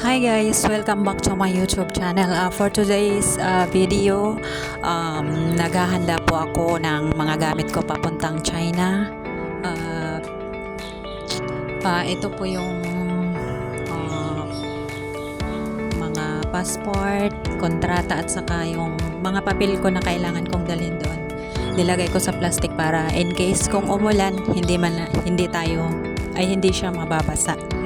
Hi guys, welcome back to my YouTube channel. Uh, for today's uh, video, um, naghahanda po ako ng mga gamit ko papuntang China. Uh, uh, ito po yung uh, mga passport, kontrata at saka yung mga papel ko na kailangan kong dalhin doon. Nilagay ko sa plastic para in case kung umulan, hindi man hindi tayo ay hindi siya mababasa.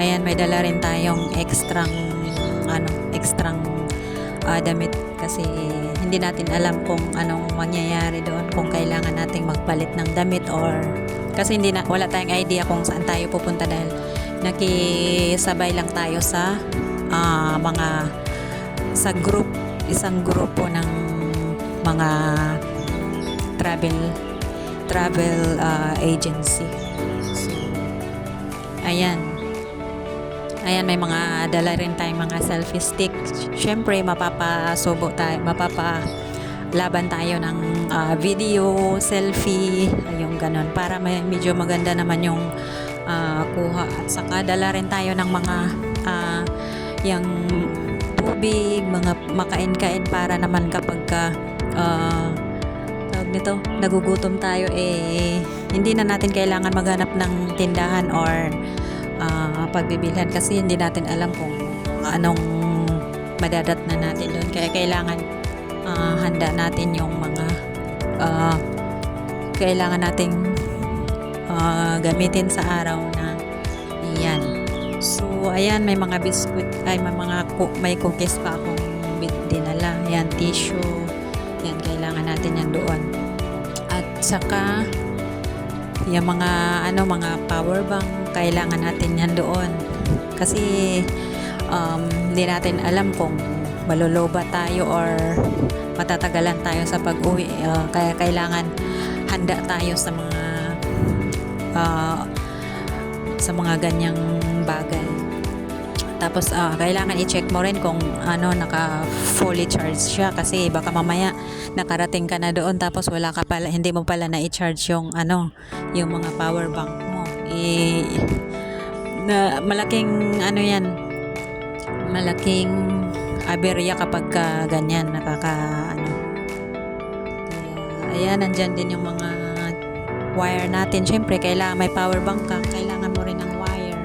Ayan, may dala rin tayong ekstrang ano, ekstrang ah, damit kasi hindi natin alam kung anong mangyayari doon kung kailangan nating magpalit ng damit or kasi hindi na wala tayong idea kung saan tayo pupunta dahil nakisabay lang tayo sa ah, mga sa group isang grupo ng mga travel travel ah, agency. So ayan ayan may mga dala rin tayong mga selfie stick syempre mapapasubo tayo mapapa laban tayo ng ah, video, selfie, yung ganun. Para may, medyo maganda naman yung ah, kuha. At saka dala rin tayo ng mga ah, yung tubig, mga makain-kain para naman kapag ka ah, tawag nito, nagugutom tayo eh hindi na natin kailangan maghanap ng tindahan or ah, pagbibilhan kasi hindi natin alam kung anong madadat na natin doon. Kaya kailangan ah, handa natin yung mga ah, kailangan nating ah, gamitin sa araw na iyan. So, ayan, may mga biskuit, ay, may mga, may cookies pa akong dinala. Ayan, tissue. Yan, kailangan natin yan doon. At saka, yung mga, ano, mga power bank, kailangan natin yan doon. Kasi, um, hindi natin alam kung maluloba tayo or matatagalan tayo sa pag-uwi. Uh, kaya kailangan handa tayo sa mga uh, sa mga ganyang bagay. Tapos ah, kailangan i-check mo rin kung ano naka fully charged siya kasi baka mamaya nakarating ka na doon tapos wala ka pala hindi mo pala na i-charge yung ano yung mga power bank. I, na malaking ano yan malaking aberya kapag ka ganyan nakaka ano. Kaya ayan nandyan din yung mga wire natin. Syempre kailangan may power bank ka kailangan mo rin ng wire.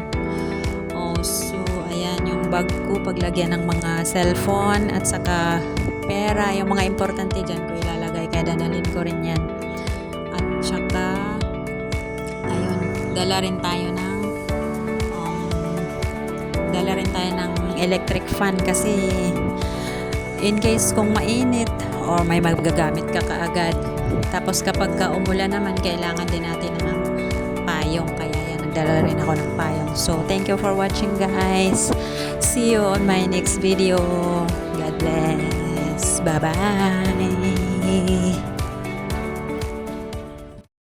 Oh so ayan yung bag ko paglagyan ng mga cellphone at saka pera yung mga importante dyan ko ilalagay. Kaya dadalhin ko rin yan dala rin tayo ng um, dala rin tayo ng electric fan kasi in case kung mainit or may magagamit ka kaagad tapos kapag ka umulan naman kailangan din natin ng payong. Kaya yan nagdala rin ako ng payong. So thank you for watching guys. See you on my next video. God bless. Bye bye